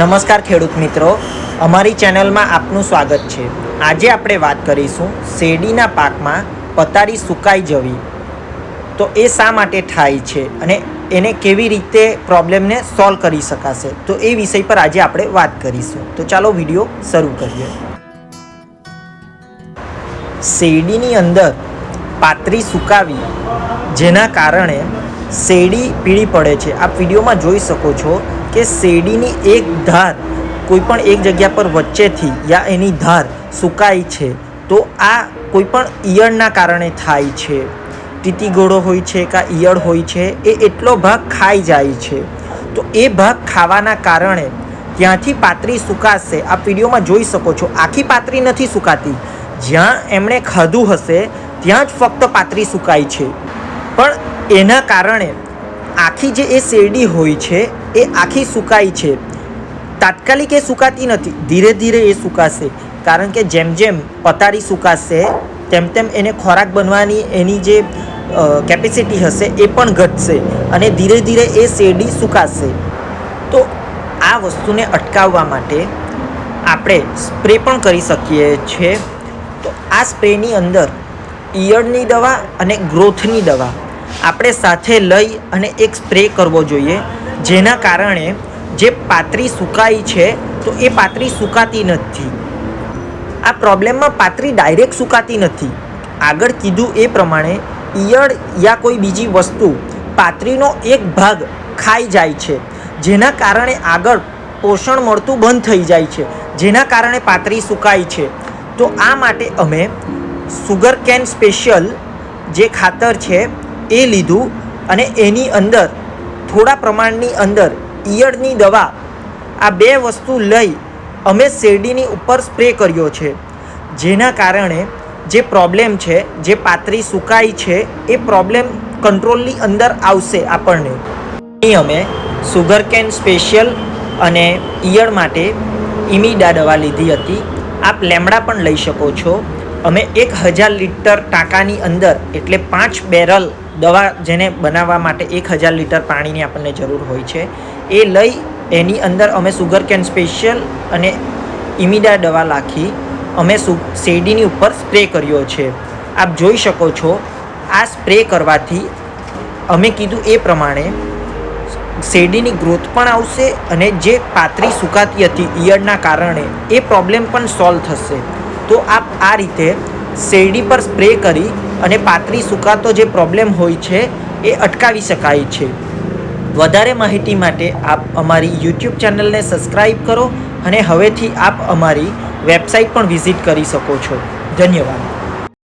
નમસ્કાર ખેડૂત મિત્રો. અમારી ચેનલમાં આપનું સ્વાગત છે. આજે આપણે વાત કરીશું શેરડીના પાકમાં પતારી સુકાઈ જવી. તો એ શા માટે થાય છે અને એને કેવી રીતે પ્રોબ્લેમને સોલ્વ કરી શકાશે? તો એ વિષય પર આજે આપણે વાત કરીશું. તો ચાલો વીડિયો શરૂ કરીએ. શેરડીની અંદર પાતરી સુકાવી, જેના કારણે શેરડી પીળી પડે છે. આપ વિડીયોમાં જોઈ શકો છો કે શેરડીની એક ધાર કોઈ પણ એક જગ્યા પર વચ્ચેથી યા એની ધાર સુકાય છે, તો આ કોઈપણ ઈયળના કારણે થાય છે. ટીટીગોળો હોય છે કાં ઈયળ હોય છે, એ એટલો ભાગ ખાઈ જાય છે. તો એ ભાગ ખાવાના કારણે ત્યાંથી પાતરી સુકાશે. આ વિડીયોમાં જોઈ શકો છો. આખી પાતરી નથી સુકાતી. જ્યાં એમણે ખાધું હશે, ત્યાં જ ફક્ત પાતરી સુકાય છે. પણ એના કારણે આખી જે એ શેરડી હોય છે, એ આખી સુકાય છે. તાત્કાલિક એ સુકાતી નથી, ધીરે ધીરે એ સુકાશે. કારણ કે જેમ જેમ પતારી સુકાશે, તેમ તેમ એને ખોરાક બનવાની એની જે કેપેસિટી હશે એ પણ ઘટશે અને ધીરે ધીરે એ શેરડી સુકાશે. તો આ વસ્તુને અટકાવવા માટે આપણે સ્પ્રે પણ કરી શકીએ છીએ તો આ સ્પ્રેની અંદર ઈયળની દવા અને ગ્રોથની દવા આપણે સાથે લઈ અને એક સ્પ્રે કરવો જોઈએ. જેના કારણે જે પાતરી સુકાઈ છે, તો એ પાતરી સુકાતી નથી. આ પ્રોબ્લેમમાં પાતરી ડાયરેક્ટ સુકાતી નથી. આગળ કીધું એ પ્રમાણે ઈયળ યા કોઈ બીજી વસ્તુ પાતરીનો એક ભાગ ખાઈ જાય છે. જેના કારણે આગળ પોષણ મળતું બંધ થઈ જાય છે. જેના કારણે પાતરી સુકાય છે. તો આ માટે અમે સુગર કેન સ્પેશિયલ જે ખાતર છે એ લીધું અને એની અંદર, થોડા પ્રમાણની અંદર ઈયળની દવા, આ બે વસ્તુ લઈ અમે શેરડીની ઉપર સ્પ્રે કર્યો છે. જેના કારણે જે પ્રોબ્લેમ છે, જે પાતરી સુકાઈ છે, એ પ્રોબ્લેમ કંટ્રોલની અંદર આવશે આપણને. અમે સુગર કેન સ્પેશિયલ અને ઈયળ માટે ઇમીડા દવા લીધી હતી. આપ લેમડા પણ લઈ શકો છો. અમે એક હજાર લીટર ટાંકાની અંદર, એટલે પાંચ બેરલ દવા જેને બનાવવા માટે એક હજાર લીટર પાણીની આપણને જરૂર હોય છે. એ લઈ એની અંદર અમે સુગર કેન સ્પેશિયલ અને ઇમિડા દવા નાખી અમે સુ, શેરડીની ઉપર સ્પ્રે કર્યો છે. આપ જોઈ શકો છો, આ સ્પ્રે કરવાથી અમે કીધું એ પ્રમાણે શેરડીની ગ્રોથ પણ આવશે અને જે પાતરી સુકાતી હતી ઈયળના કારણે એ પ્રોબ્લેમ પણ સોલ્વ થશે. તો આપ આ રીતે શેરડી પર સ્પ્રે કરી અને પાતળી સુકાતો જે પ્રોબ્લેમ હોય છે, એ અટકાવી શકાય છે. વધારે માહિતી માટે આપ અમારી યુટ્યુબ ચેનલને સબસ્ક્રાઈબ કરો અને હવેથી આપ અમારી વેબસાઇટ પણ વિઝિટ કરી શકો છો. ધન્યવાદ.